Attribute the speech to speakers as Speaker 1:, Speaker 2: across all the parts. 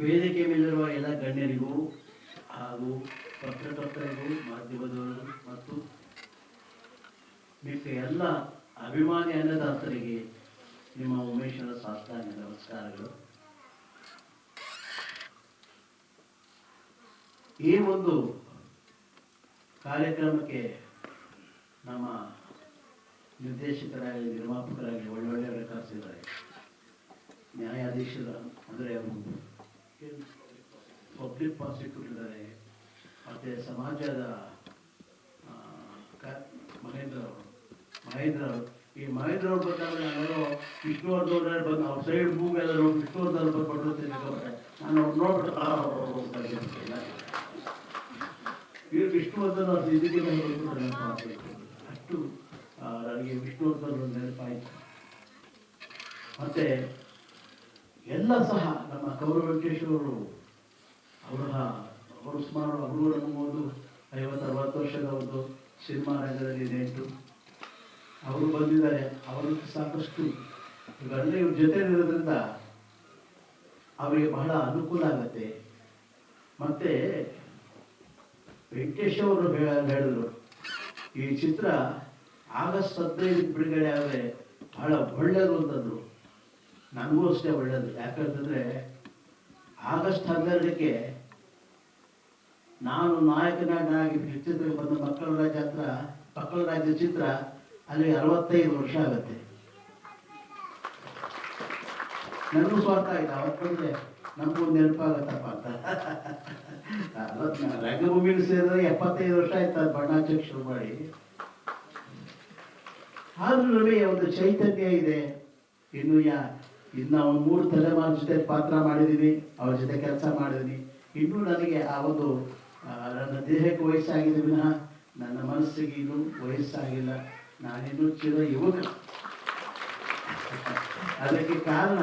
Speaker 1: ವೇದಿಕೆ ಮೇಲಿರುವ ಎಲ್ಲ ಗಣ್ಯರಿಗೂ ಹಾಗೂ ಪತ್ರಕರ್ತರಿಗೂ, ಮಾಧ್ಯಮದವರು ಮತ್ತು ಮಿಕ್ಕ ಎಲ್ಲ ಅಭಿಮಾನಿ ಅನ್ನದಾತರಿಗೆ ನಿಮ್ಮ ಉಮೇಶ್ವರ ಸಾಷ್ಟಾಂಗ ನಮಸ್ಕಾರಗಳು. ಈ ಒಂದು ಕಾರ್ಯಕ್ರಮಕ್ಕೆ ನಮ್ಮ ನಿರ್ದೇಶಕರಾಗಿ ನಿರ್ಮಾಪಕರಾಗಿ ಒಳ್ಳೊಳ್ಳೆಯವರ ಕರೆಸಿದ್ದಾರೆ ನ್ಯಾಯಾಧೀಶರ ಅಂದರೆ ಅವರು ಪಬ್ಲಿಕ್ ಪ್ರಾಸಿಕ್ಯೂಟರ್ ಇದ್ದಾರೆ ಮತ್ತು ಸಮಾಜದ ಮಹೇಂದ್ರ ಅವರು ಮಹೇಂದ್ರ ಅವರು, ಈ ಮಹೇಂದ್ರ ಅವ್ರು ಬಂದಾಗ ನಾನು ವಿಷ್ಣುವರ್ಧನ್ ಬಂದು ಅವ್ರ ಸೈಡ್ ಭೂಮಿ ನೋಡಿ ವಿಷ್ಣುವರ್ಧನ್ ಬಂದು ಬಡ್ಡುತ್ತೆ ನಾನು ಅವ್ರು ನೋಡ್ಬಿಟ್ಟು. ಇವ್ರು ವಿಷ್ಣುವರ್ಧನ್ ಅವ್ರ ಇದಕ್ಕೆ ನೆನಪಾಗ್ಬೇಕು. ಅಷ್ಟು ನನಗೆ ವಿಷ್ಣುವರ್ಧನ್ ನೆನಪಾಯಿತು ಮತ್ತೆ ಎಲ್ಲ ಸಹ ನಮ್ಮ ಕೌರವ ವೆಂಕಟೇಶ್ವರರು ಅವರ ಅವರು ಸುಮಾರು ಅವರು ಒಂದು ಐವತ್ತು, ಅರವತ್ತು ವರ್ಷದ ಒಂದು ಸಿನಿಮಾ ರಂಗದಲ್ಲಿ ನೆಂಟು. ಅವರು ಬಂದಿದ್ದಾರೆ. ಅವರು ಸಾಕಷ್ಟು ಇವೆಲ್ಲ ಇವ್ರ ಜೊತೆ ಇರೋದ್ರಿಂದ ಅವರಿಗೆ ಬಹಳ ಅನುಕೂಲ ಆಗುತ್ತೆ. ಮತ್ತೆ ವೆಂಕಟೇಶ್ ಅವರು ಹೇಳಿದ್ರು, ಈ ಚಿತ್ರ ಆಗಸ್ಟ್ ಹದಿನೈದು ಬಿಡುಗಡೆ ಆದರೆ ಬಹಳ ಒಳ್ಳೆಯದು ಅಂತಂದ್ರು. ನನಗೂ ಅಷ್ಟೇ ಒಳ್ಳೇದು. ಯಾಕಂತಂದ್ರೆ ಆಗಸ್ಟ್ ಹನ್ನೆರಡಕ್ಕೆ ನಾನು ನಾಯಕನಾಗಿ ಚಿತ್ರಕ್ಕೆ ಬಂದ ಮಕ್ಕಳ ರಾಜ್ಯ ಹತ್ರ, ಮಕ್ಕಳ ರಾಜ್ಯ ಚಿತ್ರ ಅಲ್ಲಿ ಅರವತ್ತೈದು ವರ್ಷ ಆಗುತ್ತೆ. ನನಗೂ ಸ್ವಾರ್ಥ ಆಯ್ತು ಅವತ್ತು ಬಂದ್ರೆ ನಮಗೂ ನೆನಪಾಗತ್ತಪ್ಪ ಅಂತ. ರಂಗಭೂಮಿ ಸೇರಿದ್ರೆ ಎಪ್ಪತ್ತೈದು ವರ್ಷ ಆಯ್ತು ಅದು ಬಣ್ಣ ಶುರು ಮಾಡಿ. ಆದ್ರೂ ಒಂದು ಚೈತನ್ಯ ಇದೆ. ಇನ್ನು ಯಾ ಇನ್ನು ಒಂದು ಮೂರು ತಲೆಮಾರು ಜೊತೆ ಪಾತ್ರ ಮಾಡಿದ್ದೀನಿ ಅವ್ರ ಜೊತೆ ಕೆಲಸ ಮಾಡಿದ್ದೀನಿ ಇನ್ನೂ ನನಗೆ ಆ ಒಂದು ನನ್ನ ದೇಹಕ್ಕೆ ವಯಸ್ಸಾಗಿದೆ ವಿನಃ ನನ್ನ ಮನಸ್ಸಿಗೆ ಇನ್ನೂ ವಯಸ್ಸಾಗಿಲ್ಲ. ನಾನಿನ್ನೂ ಚಿರ ಯುವಕ. ಅದಕ್ಕೆ ಕಾರಣ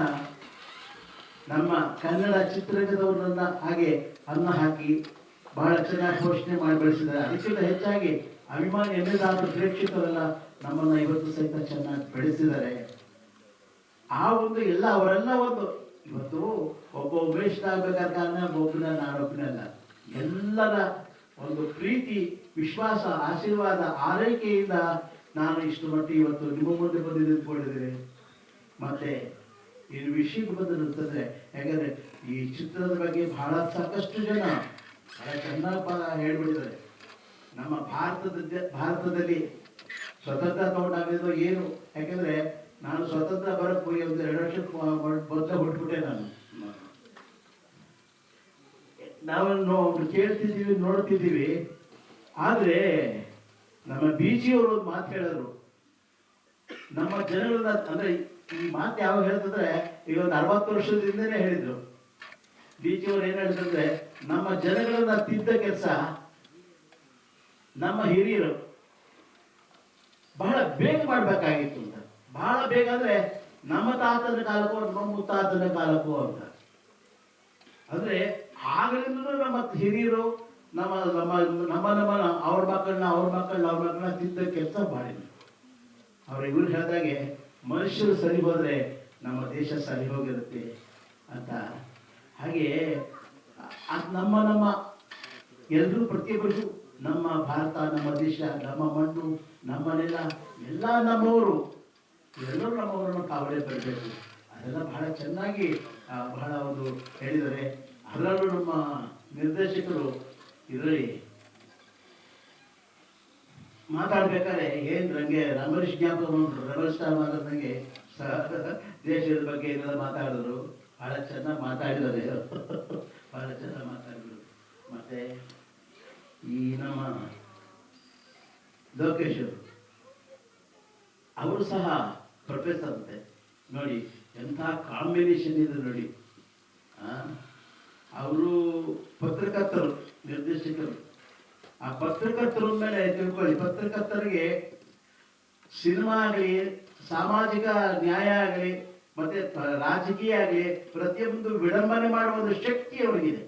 Speaker 1: ನಮ್ಮ ಕನ್ನಡ ಚಿತ್ರರಂಗದವರನ್ನ ಹಾಗೆ ಅನ್ನ ಹಾಕಿ ಬಹಳ ಚೆನ್ನಾಗಿ ಪೋಷಣೆ ಮಾಡಿ ಬೆಳೆಸಿದ್ದಾರೆ. ಅದಕ್ಕಿಂತ ಹೆಚ್ಚಾಗಿ ಅಭಿಮಾನಿ ಎನ್ನೆದಾದ ಪ್ರೇಕ್ಷಕರೆಲ್ಲ ನಮ್ಮನ್ನ ಇವತ್ತು ಸಹಿತ ಚೆನ್ನಾಗಿ ಬೆಳೆಸಿದ್ದಾರೆ. ಆ ಒಂದು ಎಲ್ಲ ಅವರೆಲ್ಲ ಒಂದು ಇವತ್ತು ಒಬ್ಬ ಉಮೇಶ್ ಆಗ್ಬೇಕಾದ ಕಾರಣ ಒಬ್ಬನ ನಾನೊಬ್ಬನಲ್ಲ ಎಲ್ಲರ ಒಂದು ಪ್ರೀತಿ, ವಿಶ್ವಾಸ, ಆಶೀರ್ವಾದ, ಆರೈಕೆಯಿಂದ ನಾನು ಇಷ್ಟು ಮಟ್ಟಿಗೆ ಇವತ್ತು ನಿಮ್ಮ ಮುಂದೆ ಬಂದು ನಿಂತ್ಕೊಂಡಿದ್ದೇನೆ ಮತ್ತೆ ಈ ವಿಷಯಕ್ಕೆ ಬಂದು ನಿಂತಂದ್ರೆ ಯಾಕಂದ್ರೆ ಈ ಚಿತ್ರದ ಬಗ್ಗೆ ಬಹಳ ಸಾಕಷ್ಟು ಜನ ಬಹಳ ಚೆನ್ನಪ್ಪ ಹೇಳ್ಬಿಟ್ಟಿದ್ದಾರೆ. ನಮ್ಮ ಭಾರತದ ಭಾರತದಲ್ಲಿ ಸ್ವತಂತ್ರ ತಗೊಂಡಾಗಿದ್ದು ಏನು? ಯಾಕಂದ್ರೆ ನಾನು ಸ್ವತಂತ್ರ ಬರಕ್ಕೆ ಹೋಗಿ ಒಂದು ಎರಡು ವರ್ಷ ಮೊದಲೇ ಹೊಟ್ಬಿಟ್ಟೆ ನಾನು. ನಾವನ್ನು ಕೇಳ್ತಿದ್ದೀವಿ, ನೋಡ್ತಿದ್ದೀವಿ. ಆದ್ರೆ ನಮ್ಮ ಬಿ ಜಿ ಅವರು ಒಂದು ಮಾತು ಹೇಳಿದ್ರು. ನಮ್ಮ ಜನಗಳನ್ನ ಅಂದ್ರೆ ಈ ಮಾತು ಯಾವಾಗ ಹೇಳ್ತಂದ್ರೆ ಈಗ ಒಂದು ಅರವತ್ತು ವರ್ಷದಿಂದನೇ ಹೇಳಿದ್ರು. ಬಿ ಜಿ ಅವರು ಏನು ಹೇಳಿದ್ರೆ ನಮ್ಮ ಜನಗಳನ್ನ ತಿದ್ದ ಕೆಲಸ ನಮ್ಮ ಹಿರಿಯರು ಬಹಳ ಬೇಗ ಮಾಡ್ಬೇಕಾಗಿತ್ತು ಅಂತ. ಬಹಳ ಬೇಗ ಅಂದ್ರೆ ನಮ್ಮ ತಾತನ ಕಾಲಕ್ಕೂ ನಮ್ಮ ಮುತ್ತಾತನ ಕಾಲಕ್ಕೂ ಅಂತ. ಅಂದ್ರೆ ಆಗಲಿಂದಲೂ ನಮ್ಮ ಹಿರಿಯರು, ನಮ್ಮ ನಮ್ಮ ನಮ್ಮ ನಮ್ಮ ಅವ್ರ ಮಕ್ಕಳನ್ನ ಅವ್ರ ಮಕ್ಕಳನ್ನ ಅವ್ರ ಮಕ್ಕಳನ್ನ ತಿದ್ದ ಕೆಲಸ ಮಾಡಿದ್ರು. ಅವ್ರ ಇವ್ರು ಹೇಳಿದಾಗೆ, ಮನುಷ್ಯರು ಸರಿ ಹೋದ್ರೆ ನಮ್ಮ ದೇಶ ಸರಿ ಹೋಗಿರುತ್ತೆ ಅಂತ. ಹಾಗೆ ಅದು ನಮ್ಮ ನಮ್ಮ ಎಲ್ಲರೂ ಪ್ರತಿಯೊಬ್ಬರಿಗೂ ನಮ್ಮ ಭಾರತ, ನಮ್ಮ ದೇಶ, ನಮ್ಮ ಮಣ್ಣು, ನಮ್ಮ ನೆಲ, ಎಲ್ಲ ನಮ್ಮವರು ಎಲ್ಲರೂ ನಮ್ಮವರನ್ನು ಕಾವಲೆ ಬರಬೇಕು. ಅದೆಲ್ಲ ಬಹಳ ಚೆನ್ನಾಗಿ ಬಹಳ ಒಂದು ಹೇಳಿದರೆ ಅದರಲ್ಲೂ ನಮ್ಮ ನಿರ್ದೇಶಕರು ಇದರಲ್ಲಿ ಮಾತಾಡ್ಬೇಕಾದ್ರೆ ಏನ್ ನಂಗೆ ರಮೇಶ್ ಜ್ಞಾಪಕ ರಮೇಶ್ ಮಾತಾಡ್ದಂಗೆ ದೇಶದ ಬಗ್ಗೆ ಏನೆಲ್ಲ ಮಾತಾಡಿದ್ರು? ಬಹಳ ಚೆನ್ನಾಗಿ ಮಾತಾಡಿದ್ದಾರೆ. ಬಹಳ ಚೆನ್ನಾಗಿ ಮಾತಾಡಿದ್ರು. ಮತ್ತೆ ಈ ನಮ್ಮ ಲೋಕೇಶ್ ಅವರು ಸಹ ಪ್ರೊಫೆಸರ್ ಅಂತೆ ನೋಡಿ, ಎಂಥ ಕಾಂಬಿನೇಷನ್ ಇದೆ ನೋಡಿ. ಅವರು ಪತ್ರಕರ್ತರು, ನಿರ್ದೇಶಕರು. ಆ ಪತ್ರಕರ್ತರ ಮೇಲೆ ತಿಳ್ಕೊಳ್ಳಿ. ಪತ್ರಕರ್ತರಿಗೆ ಸಿನಿಮಾ ಆಗಲಿ, ಸಾಮಾಜಿಕ ನ್ಯಾಯ ಆಗಲಿ, ಮತ್ತೆ ರಾಜಕೀಯ ಆಗಲಿ, ಪ್ರತಿಯೊಂದು ವಿಡಂಬನೆ ಮಾಡುವ ಒಂದು ಶಕ್ತಿ ಅವರಿಗಿದೆ.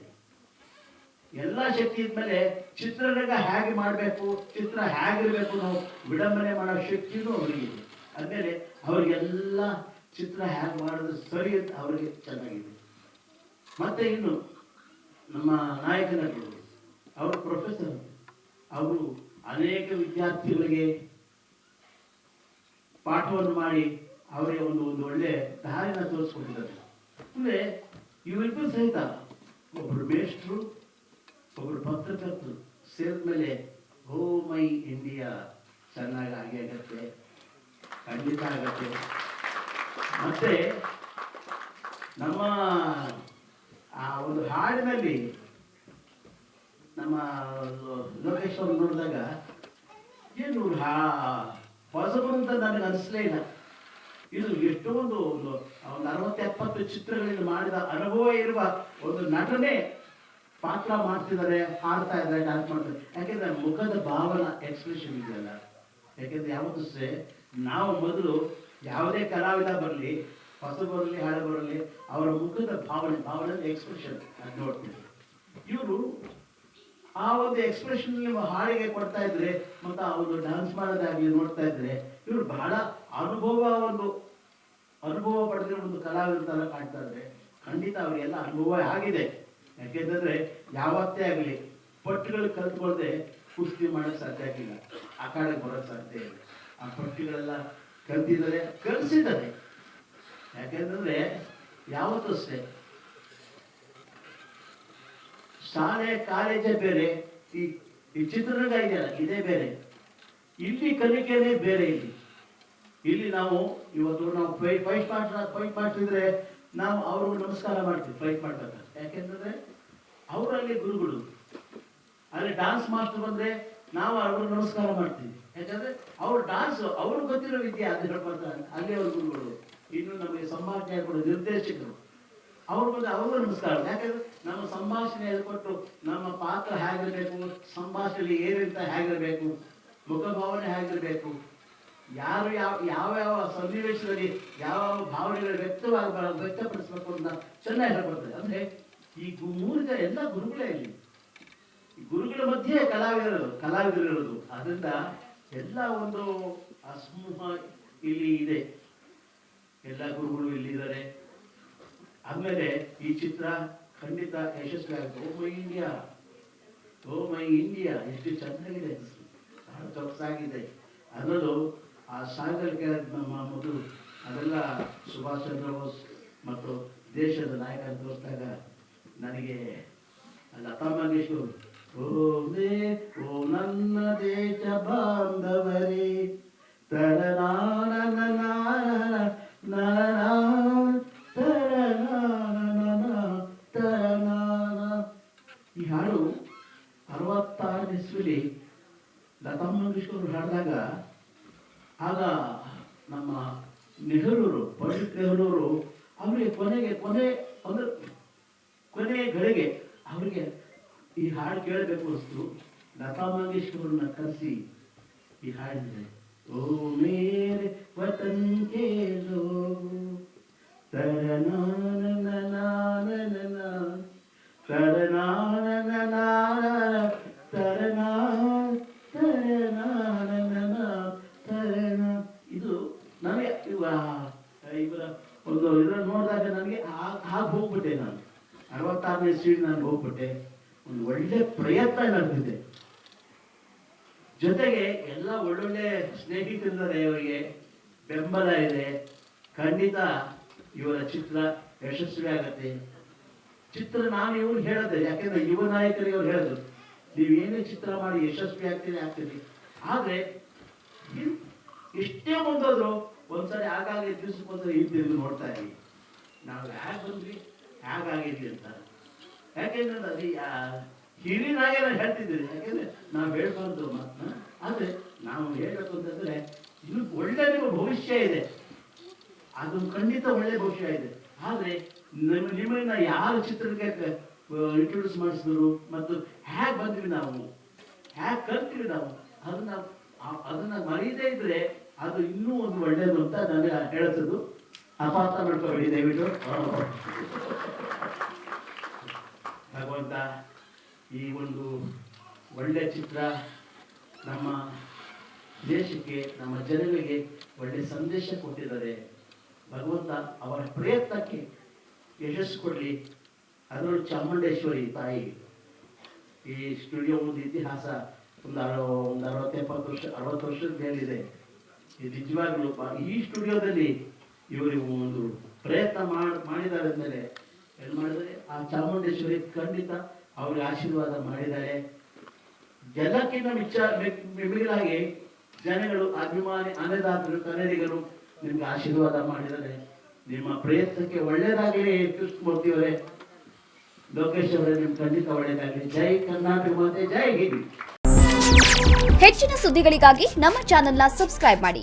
Speaker 1: ಎಲ್ಲ ಶಕ್ತಿ ಇದ್ಮೇಲೆ ಚಿತ್ರರಂಗ ಹೇಗೆ ಮಾಡಬೇಕು, ಚಿತ್ರ ಹೇಗಿರ್ಬೇಕು ನಾವು ವಿಡಂಬನೆ ಮಾಡೋ ಶಕ್ತಿನೂ ಅವರಿಗಿದೆ. ಆದ್ಮೇಲೆ ಅವರಿಗೆಲ್ಲ ಚಿತ್ರ ಹ್ಯಾಕ್ ಮಾಡೋದು ಸರಿ ಅಂತ ಅವರಿಗೆ ಚೆನ್ನಾಗಿದೆ. ಮತ್ತೆ ಇನ್ನು ನಮ್ಮ ನಾಯಕನಗಳು ಅವರು ಪ್ರೊಫೆಸರ್ ಅವರು ಅನೇಕ ವಿದ್ಯಾರ್ಥಿಗಳಿಗೆ ಪಾಠವನ್ನು ಮಾಡಿ ಅವರಿಗೆ ಒಂದು ಒಂದು ಒಳ್ಳೆ ದಾರಿನ ತೋರಿಸ್ಕೊಂಡಿದ್ದಾರೆ ಅಂದ್ರೆ ಇವರಿಬ್ಬರು ಸಹಿತ ಒಬ್ಬರು ಮೇಷ್ಟ್ರು ಒಬ್ಬರು ಪತ್ರಕರ್ತರು ಸೇರಿದ್ಮೇಲೆ, ಓ ಮೈ ಇಂಡಿಯಾ ಚೆನ್ನಾಗಿ ಆಗಿ ಆಗತ್ತೆ. ಖಂಡಿತ ಆಗತ್ತೆ ಮತ್ತೆ ನಮ್ಮ ಆ ಒಂದು ಹಾಡಿನಲ್ಲಿ ನಮ್ಮ ಲೋಕೇಶ್ ಅವ್ರು ನೋಡಿದಾಗ, ಏನು ಹಾ ಪಾಸಿಬಲ್ ಅಂತ ನನಗೆ ಅನಿಸ್ಲೇ ಇಲ್ಲ. ಇದು ಎಷ್ಟೊಂದು ಒಂದು ಒಂದು ಅರವತ್ತು ಎಪ್ಪತ್ತು ಚಿತ್ರಗಳಲ್ಲಿ ಮಾಡಿದ ಅನುಭವ ಇರುವ ಒಂದು ನಟನೆ ಪಾತ್ರ ಮಾಡ್ತಿದ್ದಾರೆ, ಹಾಡ್ತಾ ಇದ್ದಾರೆ ಡ್ಯಾನ್ಸ್ ಮಾಡ್ತಾರೆ ಯಾಕೆಂದ್ರೆ ಮುಖದ ಭಾವನ ಎಕ್ಸ್ಪ್ರೆಷನ್ ಇದೆಯಲ್ಲ. ಯಾಕೆಂದ್ರೆ ಯಾವತ್ತೂ ಸೇ ನಾವು ಮೊದಲು ಯಾವುದೇ ಕಲಾವಿದ ಬರಲಿ, ಹೊಸ ಬರಲಿ, ಹಳೆ ಬರಲಿ, ಅವರ ಮುಖದ ಭಾವನೆ ಭಾವನೆ ಎಕ್ಸ್ಪ್ರೆಷನ್ ಅದು ನೋಡ್ತೀವಿ. ಇವರು ಆ ಒಂದು ಎಕ್ಸ್ಪ್ರೆಷನ್ ನೀವು ಹಾಡಿಗೆ ಕೊಡ್ತಾ ಇದ್ರೆ, ಮತ್ತು ಆ ಒಂದು ಡ್ಯಾನ್ಸ್ ಮಾಡೋದಾಗಿ ನೋಡ್ತಾ ಇದ್ರೆ, ಇವರು ಬಹಳ ಅನುಭವ, ಒಂದು ಅನುಭವ ಪಡೆದಿರೋ ಒಂದು ಕಲಾವಿದ ತರ ಕಾಣ್ತಾ ಇದ್ರೆ, ಖಂಡಿತ ಅವರಿಗೆಲ್ಲ ಅನುಭವ ಆಗಿದೆ. ಯಾಕೆಂತಂದ್ರೆ ಯಾವತ್ತೇ ಆಗಲಿ ಪಟ್ಟುಗಳು ಕಲ್ತ್ಕೊಳ್ದೆ ಕುಸ್ತಿ ಮಾಡಕ್ ಸಾಧ್ಯ ಆಗಿಲ್ಲ ಆ ಕಡೆ ಬರೋಕ್ ಸಾಧ್ಯ ಇಲ್ಲ. ಆ ಪಟ್ಟಿಗಳೆಲ್ಲ ಕಲ್ತಿದ್ದಾರೆ ಕಲಿಸಿದ್ದಾರೆ ಯಾಕೆಂತಂದ್ರೆ ಯಾವತ್ತು ಅಷ್ಟೇ. ಶಾಲೆ, ಕಾಲೇಜೇ ಬೇರೆ, ಈ ಈ ಚಿತ್ರರಂಗ ಇದೆಯಲ್ಲ ಇದೇ ಬೇರೆ. ಇಲ್ಲಿ ಕಲಿಕೆನೇ ಬೇರೆ ಇಲ್ಲಿ. ಇಲ್ಲಿ ನಾವು ಇವತ್ತು ನಾವು ಫೈಟ್ ಫೈಟ್ ಮಾಡ್ತಾ ಫೈಟ್ ಮಾಡ್ತಿದ್ರೆ ನಾವು ಅವ್ರಿಗೂ ನಮಸ್ಕಾರ ಮಾಡ್ತೀವಿ ಫೈಟ್ ಮಾಡ್ಬೇಕಾದ್ರೆ. ಯಾಕೆಂತಂದ್ರೆ ಅವರಲ್ಲಿ ಗುರುಗಳು. ಅಲ್ಲಿ ಡಾನ್ಸ್ ಮಾಸ್ಟರ್ ಬಂದ್ರೆ ನಾವು ಅವ್ರಿಗೆ ನಮಸ್ಕಾರ ಮಾಡ್ತೀವಿ. ಯಾಕಂದ್ರೆ ಅವ್ರ ಡಾನ್ಸ್ ಅವ್ರಿಗೆ ಗೊತ್ತಿರೋ ವಿದ್ಯೆ ಅದು ಹೇಳ್ಕೊಡ್ತಾರೆ ಅಲ್ಲೇ ಅವ್ರ ಗುರುಗಳು. ಇನ್ನು ನಮಗೆ ಸಂಭಾಷಣೆ ಹೇಳ್ಕೊಡೋ ನಿರ್ದೇಶಕರು. ಅವ್ರ ಬಂದು ಅವ್ರಿಗೂ ನಮಸ್ಕಾರ. ಯಾಕಂದ್ರೆ ನಮ್ಮ ಸಂಭಾಷಣೆ ಹೇಳ್ಕೊಟ್ಟು ನಮ್ಮ ಪಾತ್ರ ಹೇಗಿರ್ಬೇಕು, ಸಂಭಾಷಣೆಯಲ್ಲಿ ಏನಿರ್ತ ಹೇಗಿರ್ಬೇಕು, ಮುಖಭಾವನೆ ಹೇಗಿರ್ಬೇಕು, ಯಾರು ಯಾವ ಯಾವ ಸನ್ನಿವೇಶದಲ್ಲಿ ಯಾವ ಭಾವನೆಗಳು ವ್ಯಕ್ತವಾಗ ವ್ಯಕ್ತಪಡಿಸಬೇಕು ಅಂತ ಚೆನ್ನಾಗಿ ಹೇಳ್ಕೊಡ್ತಾರೆ. ಅಂದ್ರೆ ಈ ಮೂರು ಎಲ್ಲ ಗುರುಗಳೇ ಇಲ್ಲಿ. ಮಧ್ಯೆ ಕಲಾವಿದರು ಕಲಾವಿದರು ಇರೋದು. ಅದರಿಂದ ಎಲ್ಲ ಒಂದು ಆ ಸಮೂಹ ಇಲ್ಲಿ ಇದೆ. ಎಲ್ಲ ಗುರುಗಳು ಇಲ್ಲಿದ್ದಾರೆ. ಆಮೇಲೆ ಈ ಚಿತ್ರ ಖಂಡಿತ ಯಶಸ್ವಿ ಆಗುತ್ತೆ. ಓ ಮೈ ಇಂಡಿಯಾ, ಓ ಮೈ ಇಂಡಿಯಾ, ಎಷ್ಟು ಚೆನ್ನಾಗಿದೆ ಬಹಳ ಸೊಗಸಾಗಿದೆ ಅನ್ನೋದು ಆ ಸಾಗರ್ ನಮ್ಮ ಮೊದಲು ಅದೆಲ್ಲ ಸುಭಾಷ್ ಚಂದ್ರ ಬೋಸ್ ಮತ್ತು ದೇಶದ ನಾಯಕ ತೋರಿಸಿದಾಗ ನನಗೆ ಲತಾ ಮಂಗೇಶ್ವರ್ ಓ ಮೇ ಓ ನನ್ನ ದೇಶ ಬಾಂಧವರೇ ಈ ಹಾಡು ಅರವತ್ತಾರು ಇಸ್ವಿಲಿ ಲತಾ ಮಂಗೇಶ್ವರ್ ಹಾಡಿದಾಗ, ಆಗ ನಮ್ಮ ನೆಹರೂರು, ಪಂಡಿತ್ ನೆಹರೂರು ಅವರಿಗೆ ಕೊನೆಗೆ, ಕೊನೆ ಅಂದ್ರೆ ಕೊನೆ ಗಳಿಗೆ ಅವರಿಗೆ ಈ ಹಾಡು ಕೇಳಬೇಕು ಅಸ್ತು ಲತಾ ಮಂಗೇಶ್ವರನ್ನ ಕರೆಸಿ ಈ ಹಾಡಿದೆ ಓ ಮೇರೆ ವತನ್ ಕೆ ತರನಾ. ಇದು ನನಗೆ ಇವ, ಇವರ ಒಂದು ಇದನ್ನು ನೋಡಿದಾಗ ನನಗೆ ಹಾಗೆ ಹೋಗ್ಬಿಟ್ಟೆ ನಾನು. ಅರವತ್ತಾರನೇ ಸೀಟ್ ನಾನು ಹೋಗ್ಬಿಟ್ಟೆ. ಒಂದು ಒಳ್ಳೆ ಪ್ರಯತ್ನ ನಡೆದಿದೆ. ಜೊತೆಗೆ ಎಲ್ಲ ಒಳ್ಳೊಳ್ಳೆ ಸ್ನೇಹಿತರಿದ್ದಾರೆ ಇವರಿಗೆ. ಬೆಂಬಲ ಇದೆ. ಖಂಡಿತ ಇವರ ಚಿತ್ರ ಯಶಸ್ವಿ ಆಗತ್ತೆ. ಚಿತ್ರ ನಾನು ಇವ್ರು ಹೇಳದೆ, ಯಾಕೆಂದ್ರೆ ಯುವ ನಾಯಕರಿಗೆ ಅವ್ರು ಹೇಳಿದ್ರು ನೀವೇನೇ ಚಿತ್ರ ಮಾಡಿ ಯಶಸ್ವಿ ಆಗ್ತೀರಿ ಆಗ್ತೀರಿ. ಆದ್ರೆ ಇಷ್ಟೇ ಮುಂದೋದ್ರು ಒಂದ್ಸರಿ ದಿವಸಕ್ಕೆ ದಿವ್ಸಕ್ಕೊಂದ್ಸರಿ ಇದ್ದಿದ್ದು ನೋಡ್ತಾ ಇರಿ ನಾವು ಯಾಕೆ ಬಂದ್ವಿ? ಹೇಗಾಗಿದ್ವಿ ಅಂತ. ಯಾಕೆಂದ್ರೆ ಅದು ಯಾ- ನಾನು ಹೇಳ್ತಿದ್ದೀನಿ. ಯಾಕೆಂದ್ರೆ ನಾವು ಹೇಳ್ಬಾರ್ದು ಆದ್ರೆ ನಾವು ಹೇಳ್ಬೇಕು ಅಂತಂದ್ರೆ, ಇದು ಒಳ್ಳೆ ನಿಮ್ಮ ಭವಿಷ್ಯ ಇದೆ. ಅದು ಖಂಡಿತ ಒಳ್ಳೆ ಭವಿಷ್ಯ ಇದೆ. ಆದ್ರೆ ನಿಮ್ಮ, ನಿಮ್ಮನ್ನ ಯಾರು ಚಿತ್ರಕ್ಕೆ ಇಂಟ್ರೊಡ್ಯೂಸ್ ಮಾಡಿಸಿದ್ರು, ಮತ್ತು ಹೇಗೆ ಬಂದ್ವಿ ನಾವು? ಹೇಗೆ ಕಲ್ತೀವಿ ನಾವು? ಅದನ್ನ ಅದನ್ನ ಮರೀದೇ ಇದ್ರೆ ಅದು ಇನ್ನೂ ಒಂದು ಒಳ್ಳೇದು ಅಂತ ನಾನು ಹೇಳ್ತದ್ದು ಅಪಾರ್ಥ ಮಾಡ್ಕೊಳ್ಳಿ, ದಯವಿಟ್ಟು. ಭಗವಂತ, ಈ ಒಂದು ಒಳ್ಳೆಯ ಚಿತ್ರ ನಮ್ಮ ದೇಶಕ್ಕೆ, ನಮ್ಮ ಜನಗಳಿಗೆ ಒಳ್ಳೆ ಸಂದೇಶ ಕೊಟ್ಟಿದ್ದಾರೆ. ಭಗವಂತ ಅವರ ಪ್ರಯತ್ನಕ್ಕೆ ಯಶಸ್ಸು ಕೊಡಲಿ. ಅದರಲ್ಲೂ ಚಾಮುಂಡೇಶ್ವರಿ ತಾಯಿ. ಈ ಸ್ಟುಡಿಯೋ ಒಂದು ಇತಿಹಾಸ ಒಂದು ಅರ ಒಂದು ಅರವತ್ತೆಪ್ಪತ್ತು ವರ್ಷ, ಅರವತ್ತು ವರ್ಷದ ಮೇಲಿದೆ. ಇದು ನಿಜವಾಗ್ಲೂ ಈ ಸ್ಟುಡಿಯೋದಲ್ಲಿ ಇವರು ಒಂದು ಪ್ರಯತ್ನ ಮಾಡಿ, ಮಾಡಿದ್ದಾರೆ ಅಂದರೆ ಏನು ಮಾಡಿದರೆ? ಆ ಚಾಮುಂಡೇಶ್ವರಿ ಖಂಡಿತ ಅವ್ರಿಗೆ ಆಶೀರ್ವಾದ ಮಾಡಿದ್ದಾರೆ. ಮಿ- ಮಿಗಿಲಾಗಿ ಜನಗಳು, ಅಭಿಮಾನಿ, ಅನ್ನದಾತರು ಕನ್ನಡಿಗರು ನಿಮ್ಗೆ ಆಶೀರ್ವಾದ ಮಾಡಿದ್ದಾರೆ. ನಿಮ್ಮ ಪ್ರಯತ್ನಕ್ಕೆ ಒಳ್ಳೇದಾಗಲಿ ಕೃಷ್ಣಮೂರ್ತಿ ಅವರೇ ಲೋಕೇಶ್ ಅವರೇ, ನಿಮ್ಗೆ ಖಂಡಿತ ಒಳ್ಳೇದಾಗಲಿ ಜೈ ಕರ್ನಾಟಕ ಮಾತೆ, ಜೈ ಹಿಂದ್.
Speaker 2: ಹೆಚ್ಚಿನ ಸುದ್ದಿಗಳಿಗಾಗಿ ನಮ್ಮ ಚಾನೆಲ್ನ ಸಬ್ಸ್ಕ್ರೈಬ್ ಮಾಡಿ.